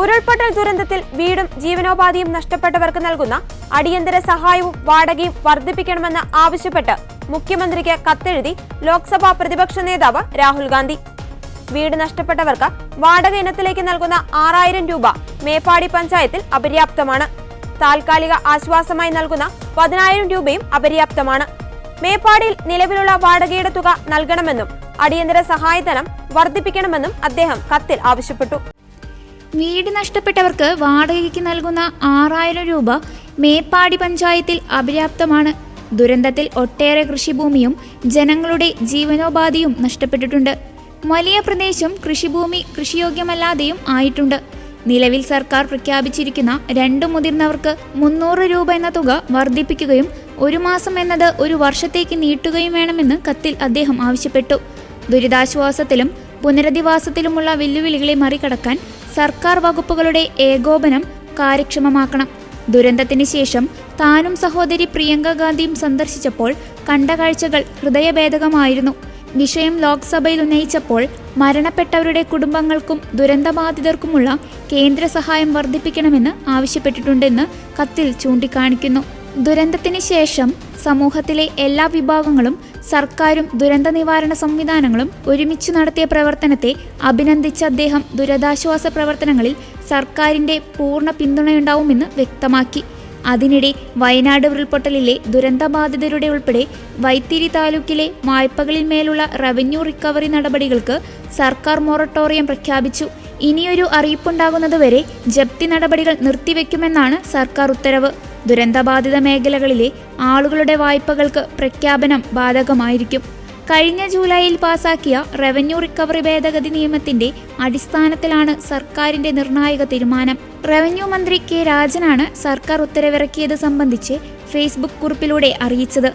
ഉരുൾപൊട്ടൽ ദുരന്തത്തിൽ വീടും ജീവനോപാധിയും നഷ്ടപ്പെട്ടവർക്ക് നൽകുന്ന അടിയന്തര സഹായവും വാടകയും വർദ്ധിപ്പിക്കണമെന്ന് ആവശ്യപ്പെട്ട് മുഖ്യമന്ത്രിക്ക് കത്തെഴുതി ലോക്സഭാ പ്രതിപക്ഷ നേതാവ് രാഹുൽ ഗാന്ധി. വീട് നഷ്ടപ്പെട്ടവർക്ക് വാടക ഇനത്തിലേക്ക് നൽകുന്ന ആറായിരം രൂപ മേപ്പാടി പഞ്ചായത്തിൽ അപര്യാപ്തമാണ്. താൽക്കാലിക ആശ്വാസമായി നൽകുന്ന പതിനായിരം രൂപയും അപര്യാപ്തമാണ്. മേപ്പാടിയിൽ നിലവിലുള്ള വാടകയുടെ തുക നൽകണമെന്നും അടിയന്തര സഹായധനം വർദ്ധിപ്പിക്കണമെന്നും അദ്ദേഹം കത്തിൽ ആവശ്യപ്പെട്ടു. വീട് നഷ്ടപ്പെട്ടവർക്ക് വാടകയ്ക്ക് നൽകുന്ന ആറായിരം രൂപ മേപ്പാടി പഞ്ചായത്തിൽ അപര്യാപ്തമാണ്. ദുരന്തത്തിൽ ഒട്ടേറെ കൃഷിഭൂമിയും ജനങ്ങളുടെ ജീവനോപാധിയും നഷ്ടപ്പെട്ടിട്ടുണ്ട്. വലിയ പ്രദേശം കൃഷിഭൂമി കൃഷിയോഗ്യമല്ലാതെയും ആയിട്ടുണ്ട്. നിലവിൽ സർക്കാർ പ്രഖ്യാപിച്ചിരിക്കുന്ന രണ്ടു മുതിർന്നവർക്ക് മുന്നൂറ് രൂപ എന്ന തുക വർദ്ധിപ്പിക്കുകയും ഒരു മാസം എന്നത് ഒരു വർഷത്തേക്ക് നീട്ടുകയും വേണമെന്ന് കത്തിൽ അദ്ദേഹം ആവശ്യപ്പെട്ടു. ദുരിതാശ്വാസത്തിലും പുനരധിവാസത്തിലുമുള്ള വെല്ലുവിളികളെ മറികടക്കാൻ സർക്കാർ വകുപ്പുകളുടെ ഏകോപനം കാര്യക്ഷമമാക്കണം. ദുരന്തത്തിന് ശേഷം താനും സഹോദരി പ്രിയങ്ക ഗാന്ധിയും സന്ദർശിച്ചപ്പോൾ കണ്ട കാഴ്ചകൾ ഹൃദയഭേദകമായിരുന്നു. വിഷയം ലോക്സഭയിൽ ഉന്നയിച്ചപ്പോൾ മരണപ്പെട്ടവരുടെ കുടുംബങ്ങൾക്കും ദുരന്തബാധിതർക്കുമുള്ള കേന്ദ്ര സഹായം വർദ്ധിപ്പിക്കണമെന്ന് ആവശ്യപ്പെട്ടിട്ടുണ്ടെന്ന് കത്തിൽ ചൂണ്ടിക്കാണിക്കുന്നു. ദുരന്തത്തിന് ശേഷം സമൂഹത്തിലെ എല്ലാ വിഭാഗങ്ങളും സർക്കാരും ദുരന്ത നിവാരണ സംവിധാനങ്ങളും ഒരുമിച്ച് നടത്തിയ പ്രവർത്തനത്തെ അഭിനന്ദിച്ച അദ്ദേഹം ദുരിതാശ്വാസ പ്രവർത്തനങ്ങളിൽ സർക്കാരിന്റെ പൂർണ പിന്തുണയുണ്ടാവുമെന്ന് വ്യക്തമാക്കി. അതിനിടെ വയനാട് ഉരുൾപൊട്ടലിലെ ദുരന്തബാധിതരുടെ ഉൾപ്പെടെ വൈത്തിരി താലൂക്കിലെ വായ്പകളിൽ മേലുള്ള റവന്യൂ റിക്കവറി നടപടികൾക്ക് സർക്കാർ മൊറട്ടോറിയം പ്രഖ്യാപിച്ചു. ഇനിയൊരു അറിയിപ്പുണ്ടാകുന്നതുവരെ ജപ്തി നടപടികൾ നിർത്തിവെക്കുമെന്നാണ് സർക്കാർ ഉത്തരവ്. ദുരന്തബാധിത മേഖലകളിലെ ആളുകളുടെ വായ്പകൾക്ക് പ്രഖ്യാപനം ബാധകമായിരിക്കും. കഴിഞ്ഞ ജൂലൈയിൽ പാസാക്കിയ റവന്യൂ റിക്കവറി ഭേദഗതി നിയമത്തിന്റെ അടിസ്ഥാനത്തിലാണ് സർക്കാരിന്റെ നിർണായക തീരുമാനം. റവന്യൂ മന്ത്രി കെ രാജനാണ് സർക്കാർ ഉത്തരവിറക്കിയത് സംബന്ധിച്ച് ഫേസ്ബുക്ക് കുറിപ്പിലൂടെ അറിയിച്ചത്.